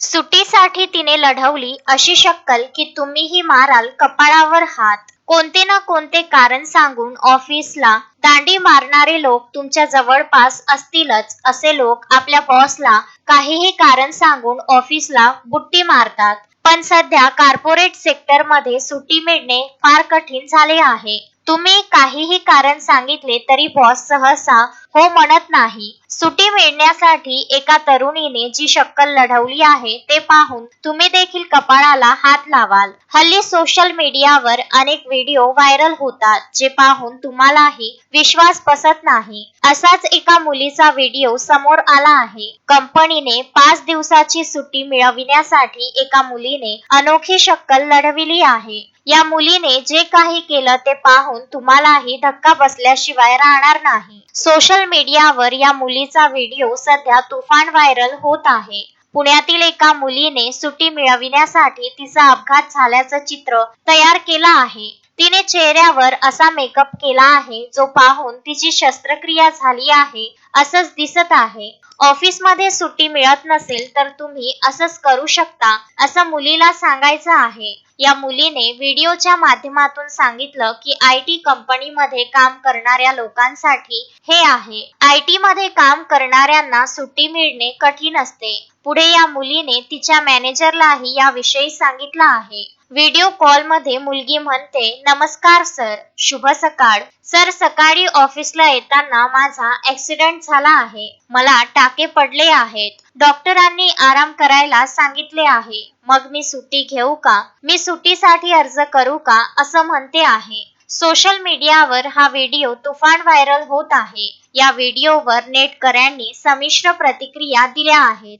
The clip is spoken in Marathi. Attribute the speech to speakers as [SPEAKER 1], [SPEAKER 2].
[SPEAKER 1] तिने लढवली अशी शक्कल की तुम्हीही माराल कपाळावर हात. कोणते ना कोणते कारण सांगून ऑफिसला दांडी मारणारे लोक तुमच्या जवळपास असतीलच असे लोक आपल्या बॉसला काहीही कारण सांगून ऑफिसला बुट्टी मारतात. पण सध्या कॉर्पोरेट सेक्टरमध्ये सुट्टी मिळणे फार कठीण झाले आहे. तुम्ही काहीही कारण सांगितले तरी बॉस सहसा हो म्हणत नाही. सुटी मिळण्यासाठी एका तरुणीने जी शक्कल लढवली आहे ते पाहून तुम्ही देखील कपाळाला हात लावाल. हल्ली सोशल मीडियावर अनेक व्हिडिओ व्हायरल होतात जे पाहून तुम्हालाही विश्वास बसत नाही. असाच एका मुलीचा व्हिडिओ समोर आला आहे. कंपनीने पाच दिवसाची सुट्टी मिळविण्यासाठी एका मुलीने अनोखी शक्कल लढविली आहे. या मुलीने जे काही केलं ते पाहून तुम्हालाही धक्का बसल्याशिवाय राहणार नाही. सोशल मीडियावर या मुलीचा व्हिडिओ सध्या तुफान व्हायरल होत आहे. पुण्यातील एका मुलीने सुट्टी मिळविण्यासाठी तिचा अपघात झाल्याचं चित्र तयार केलं आहे. तिने चेहऱ्यावर असा मेकअप केला आहे जो पाहून तिची शस्त्रक्रिया झाली आहे असंच दिसत आहे. ऑफिसमध्ये सुट्टी मिळत नसेल तर तुम्ही असंच करू शकता असं मुलीला सांगायचं आहे. या मुलीने व्हिडिओच्या माध्यमातून सांगितलं की आय टी कंपनीमध्ये काम करणाऱ्या लोकांसाठी हे आहे. आय टी मध्ये काम करणाऱ्यांना सुट्टी मिळणे कठीण असते. पुढे या मुलीने तिच्या मॅनेजरलाही याविषयी सांगितलं आहे. व्हिडिओ कॉलमध्ये मुलगी म्हणते नमस्कार सर शुभ सकाळ. सर सकाळी ऑफिसला येताना माझा ऍक्सिडेंट झाला आहे. मला टाके पडले आहेत. डॉक्टरांनी आराम करायला सांगितले आहे. मग मी सुट्टी घेऊ का? मी सुट्टीसाठी अर्ज करू का? असं म्हणते आहे. सोशल मीडियावर हा व्हिडिओ तुफान व्हायरल होत आहे. या व्हिडिओवर नेटकऱ्यांनी संमिश्र प्रतिक्रिया दिल्या आहेत.